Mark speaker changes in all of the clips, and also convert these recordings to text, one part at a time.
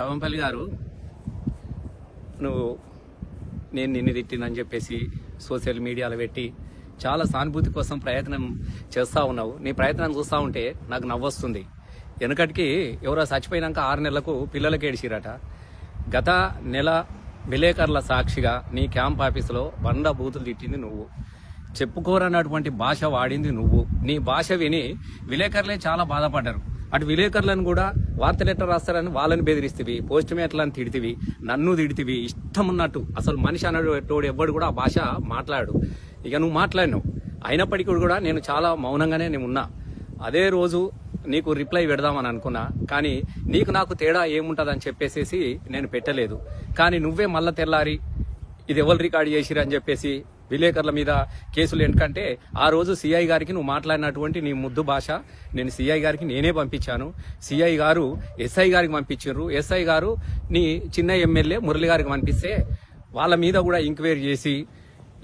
Speaker 1: కవంపల్లి గారు నువ్వు నేను నిన్ను తిట్టినని చెప్పేసి సోషల్ మీడియాలో పెట్టి చాలా సానుభూతి కోసం ప్రయత్నం చేస్తూ ఉన్నావు. నీ ప్రయత్నం చూస్తూ ఉంటే నాకు నవ్వొస్తుంది. వెనకటికి ఎవరో చచ్చిపోయినాక ఆరు నెలలకు పిల్లలకి ఏడిచిరట గత నెల విలేకరుల సాక్షిగా నీ క్యాంప్ ఆఫీసులో బండ బూతులు తిట్టింది నువ్వు. చెప్పుకోరన్నటువంటి భాష వాడింది నువ్వు. నీ భాష విని విలేకరులే చాలా బాధపడ్డారు. అటు విలేకరులను కూడా వార్త లెటర్ రాస్తారని వాళ్ళని బెదిరిస్తేవి పోస్ట్ మేట్లని తిడితివి నన్ను తిడితివి ఇష్టం ఉన్నట్టు. అసలు మనిషి అన్నటోడు ఎవ్వడు కూడా ఆ భాష మాట్లాడు. ఇక నువ్వు మాట్లాడినావు. అయినప్పటికీ కూడా నేను చాలా మౌనంగానే నేను ఉన్నా. అదే రోజు నీకు రిప్లై పెడదామని అనుకున్నా. కానీ నీకు నాకు తేడా ఏముంటుందని చెప్పేసేసి నేను పెట్టలేదు. కానీ నువ్వే మళ్ళా తెల్లారి ఇది ఎవరు రికార్డ్ చేసిరని చెప్పేసి విలేకరుల మీద కేసులు ఎందుకంటే ఆ రోజు సిఐ గారికి నువ్వు మాట్లాడినటువంటి నీ ముద్దు భాష నేను సిఐ గారికి నేనే పంపించాను. సిఐ గారు ఎస్ఐ గారికి పంపించారు. ఎస్ఐ గారు నీ చిన్న ఎమ్మెల్యే మురళి గారికి పంపిస్తే వాళ్ళ మీద కూడా ఎంక్వైరీ చేసి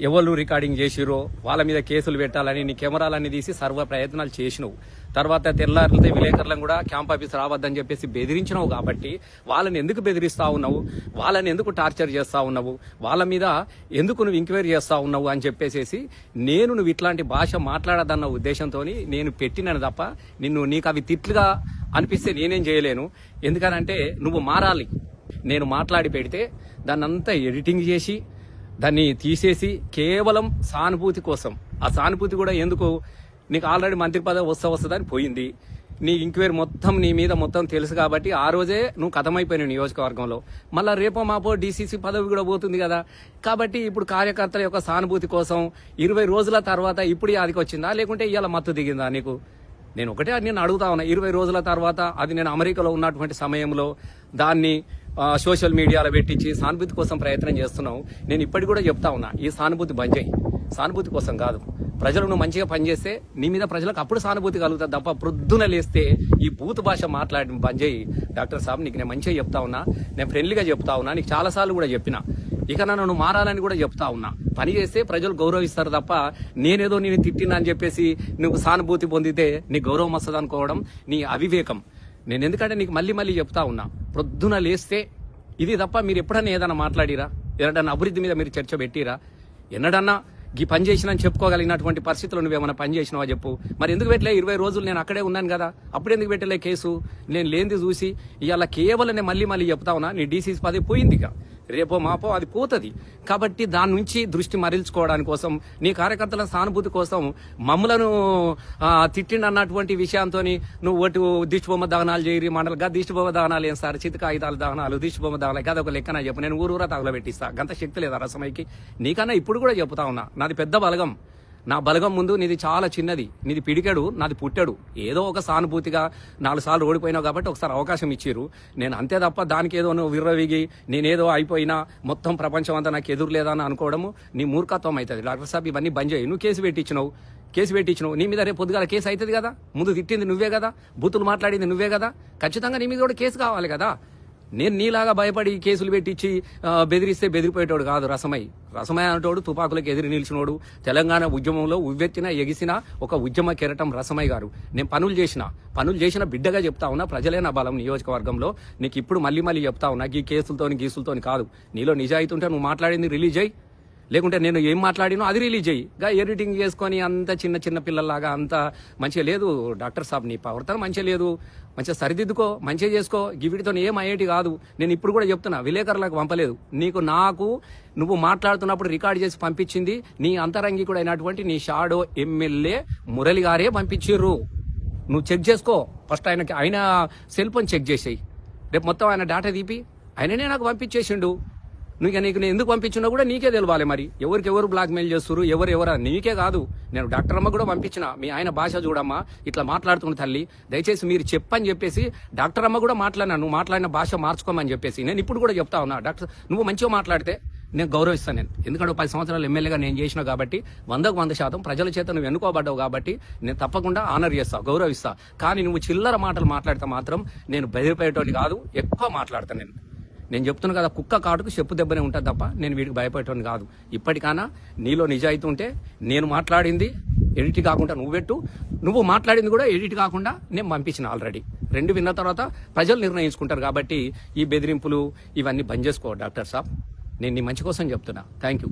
Speaker 1: ఎవరు రికార్డింగ్ చేసిరో వాళ్ళ మీద కేసులు పెట్టాలని నీ కెమెరాలన్నీ తీసి సర్వ ప్రయత్నాలు చేసినావు. తర్వాత తెల్లారితే విలేకరులను కూడా క్యాంప్ ఆఫీస్ రావద్దని చెప్పేసి బెదిరించినావు కాబట్టి వాళ్ళని ఎందుకు బెదిరిస్తా ఉన్నావు? వాళ్ళని ఎందుకు టార్చర్ చేస్తా ఉన్నావు? వాళ్ళ మీద ఎందుకు నువ్వు ఎంక్వైరీ చేస్తా ఉన్నావు అని చెప్పేసి నేను నువ్వు ఇట్లాంటి భాష మాట్లాడదన్న ఉద్దేశంతో నేను పెట్టినాను తప్ప నిన్ను నీకు అవి తిట్లుగా అనిపిస్తే నేనేం చేయలేను. ఎందుకనంటే నువ్వు మారాలి. నేను మాట్లాడి పెడితే దాన్నంతా ఎడిటింగ్ చేసి దాన్ని తీసేసి కేవలం సానుభూతి కోసం. ఆ సానుభూతి కూడా ఎందుకు? నీకు ఆల్రెడీ మంత్రి పదవి వస్తా వస్తుందని పోయింది. నీ ఇంక్వైరీ మొత్తం నీ మీద మొత్తం తెలుసు కాబట్టి ఆ రోజే నువ్వు కథమైపోయినావు నియోజకవర్గంలో. మళ్ళీ రేపో మాపో డీసీసీ పదవి కూడా పోతుంది కదా. కాబట్టి ఇప్పుడు కార్యకర్తల యొక్క సానుభూతి కోసం ఇరవై రోజుల తర్వాత ఇప్పుడు అదికి వచ్చిందా? లేకుంటే ఇవాళ మత్తు దిగిందా నీకు? నేను ఒకటే నేను అడుగుతా ఉన్నా. ఇరవై రోజుల తర్వాత అది నేను అమెరికాలో ఉన్నటువంటి సమయంలో దాన్ని సోషల్ మీడియాలో పెట్టించి సానుభూతి కోసం ప్రయత్నం చేస్తున్నావు. నేను ఇప్పటికి కూడా చెప్తా ఉన్నా ఈ సానుభూతి బంద్ చేయి సానుభూతి కోసం కాదు. ప్రజలు నువ్వు మంచిగా పనిచేస్తే నీ మీద ప్రజలకు అప్పుడు సానుభూతి కలుగుతుంది. తప్ప ప్రొద్దున లేస్తే ఈ బూత్ భాష మాట్లాడడం పనిచేయి డాక్టర్ సాబ్ నీకు నేను మంచిగా చెప్తా ఉన్నా. నేను ఫ్రెండ్లీగా చెప్తా ఉన్నా. నీకు చాలాసార్లు కూడా చెప్పిన. ఇక నన్ను మారాలని కూడా చెప్తా ఉన్నా. పని చేస్తే ప్రజలు గౌరవిస్తారు తప్ప నేనేదో నేను తిట్టినా అని చెప్పేసి నువ్వు సానుభూతి పొందితే నీ గౌరవం వస్తుంది అనుకోవడం నీ అవివేకం. నేను ఎందుకంటే నీకు మళ్ళీ మళ్ళీ చెప్తా ఉన్నా. ప్రొద్దున లేస్తే ఇది తప్ప మీరు ఎప్పుడన్నా ఏదైనా మాట్లాడిరా? ఏదన్నా అభివృద్ధి మీద మీరు చర్చ పెట్టిరా? ఎన్నడన్నా ఈ పని చేసినా చెప్పుకోగలిగినటువంటి పరిస్థితులు నువ్వేమైనా పని చేసినావా చెప్పు. మరి ఎందుకు పెట్టలే? ఇరవై రోజులు నేను అక్కడే ఉన్నాను కదా. అప్పుడు ఎందుకు పెట్టలే కేసు? నేను లేనిది చూసి ఇవాళ కేవలం నేను మళ్ళీ మళ్ళీ చెప్తా ఉన్నా నీ డీసీసీ పదవి పోయింది ఇక రేపో మాపో అది పోతుంది. కాబట్టి దాని నుంచి దృష్టి మరల్చుకోవడానికి కోసం నీ కార్యకర్తల సానుభూతి కోసం మమ్మలను తిట్టిండన్నటువంటి విషయంతో నువ్వు ఒకటి దిష్టిబొమ్మ దహనాలు చేయరి మండలిగా దిష్టిబొమ్మ దహనాలు ఏం సార్? చిత్త కాగితాలు దహనాలు దిష్టిబొమ్మ దహనాలు కదా ఒక లెక్కన చెప్పు. నేను ఊరూరా తగలబెట్టిస్తా. గంత శక్తి లేదా రసమైకి. నీకన్నా ఇప్పుడు కూడా చెప్తా ఉన్నా. నాది పెద్ద బలగం. నా బలగం ముందు నీది చాలా చిన్నది. నీది పిడికాడు నాది పుట్టాడు. ఏదో ఒక సానుభూతిగా నాలుగు సార్లు ఓడిపోయినావు కాబట్టి ఒకసారి అవకాశం ఇచ్చిర్రు. నేను అంతే తప్ప దానికి ఏదో నువ్వు విర్రవిగి నేనేదో అయిపోయినా మొత్తం ప్రపంచం అంతా నాకు ఎదురు లేదా అని అనుకోవడము నీ మూర్ఖత్వం అవుతుంది. డాక్టర్ సాబ్ ఇవన్నీ బంద్ చేయి. నువ్వు కేసు పెట్టించినావు కేసు పెట్టించినావు నీ మీద రేపు పొద్దుగాల కేసు అవుతుంది కదా? ముందు తిట్టింది నువ్వే కదా? బూతులు మాట్లాడింది నువ్వే కదా? ఖచ్చితంగా నీ మీద కూడా కేసు కావాలి కదా? నేను నీలాగా భయపడి కేసులు పెట్టించి బెదిరిస్తే బెదిరిపోయేటోడు కాదు రసమై. రసమై అంటోడు తుపాకులకు ఎదిరి నిలిచినోడు. తెలంగాణ ఉద్యమంలో ఉవ్వెత్తిన ఎగిసిన ఒక ఉద్యమ కెరటం రసమై గారు. నేను పనులు చేసిన పనులు చేసిన బిడ్డగా చెప్తా ఉన్నా ప్రజలే నా బలం నియోజకవర్గంలో. నీకు ఇప్పుడు మళ్ళీ మళ్ళీ చెప్తా ఉన్నా ఈ కేసులతోని గీసులతోని కాదు. నీలో నిజాయితీ ఉంటే నువ్వు మాట్లాడింది రిలీజ్ అయ్యి లేకుంటే నేను ఏం మాట్లాడినో అది రిలీజ్ అయ్యి గా ఎడిటింగ్ చేసుకొని అంత చిన్న చిన్న పిల్లల్లాగా అంత మంచిగా లేదు. డాక్టర్ సాబ్ నీ ప్రవర్తన మంచిగా లేదు. మంచిగా సరిదిద్దుకో మంచిగా చేసుకో. గివిటితో ఏం అయ్యేటి కాదు. నేను ఇప్పుడు కూడా చెప్తున్నా విలేకరులకు పంపలేదు. నీకు నాకు నువ్వు మాట్లాడుతున్నప్పుడు రికార్డ్ చేసి పంపించింది నీ అంతరంగికుడు అయినటువంటి నీ షాడో ఎమ్మెల్యే మురళి గారే పంపించిర్రు. నువ్వు చెక్ చేసుకో. ఫస్ట్ ఆయనకి ఆయన సెల్ ఫోన్ చెక్ చేసేయి. రేపు మొత్తం ఆయన డేటా తీపి. ఆయననే నాకు పంపించేసిండు. నువ్వు నీకు నేను ఎందుకు పంపించినా కూడా నీకే తెలవాలి మరి. ఎవరికి బ్లాక్మెయిల్ చేస్తారు ఎవరు ఎవరు నీకే కాదు. నేను డాక్టర్ అమ్మ కూడా పంపించిన. మీ ఆయన భాష చూడమ్మా. ఇట్లా మాట్లాడుతున్న తల్లి. దయచేసి మీరు చెప్పని చెప్పేసి డాక్టర్ అమ్మ కూడా మాట్లాడినా నువ్వు మాట్లాడిన భాష మార్చుకోమని చెప్పేసి. నేను ఇప్పుడు కూడా చెప్తా ఉన్నా. డాక్టర్ నువ్వు మంచిగా మాట్లాడితే నేను గౌరవిస్తాను నేను. ఎందుకంటే పది సంవత్సరాలు ఎమ్మెల్యేగా నేను చేసిన కాబట్టి వందకు వంద శాతం ప్రజల చేత నువ్వు ఎన్నుకోబడ్డావు కాబట్టి నేను తప్పకుండా ఆనర్ చేస్తా గౌరవిస్తా. కానీ నువ్వు చిల్లర మాటలు మాట్లాడితే మాత్రం నేను బెదిరిపోయేటోని కాదు ఎక్కువ మాట్లాడతాను నేను. నేను చెప్తున్నా కదా కుక్క కాటుకు చెప్పు దెబ్బనే ఉంటుంది తప్ప నేను వీడికి భయపడేటోని కాదు. ఇప్పటికైనా నీలో నిజాయితీ ఉంటే నేను మాట్లాడింది ఎడిట్ కాకుండా నువ్వు పెట్టు. నువ్వు మాట్లాడింది కూడా ఎడిట్ కాకుండా నేను పంపించిన ఆల్రెడీ. రెండు విన్న తర్వాత ప్రజలు నిర్ణయించుకుంటారు కాబట్టి ఈ బెదిరింపులు ఇవన్నీ బంద్ చేసుకో డాక్టర్ సాబ్. నేను నీ మంచి కోసం చెప్తున్నా. Thank you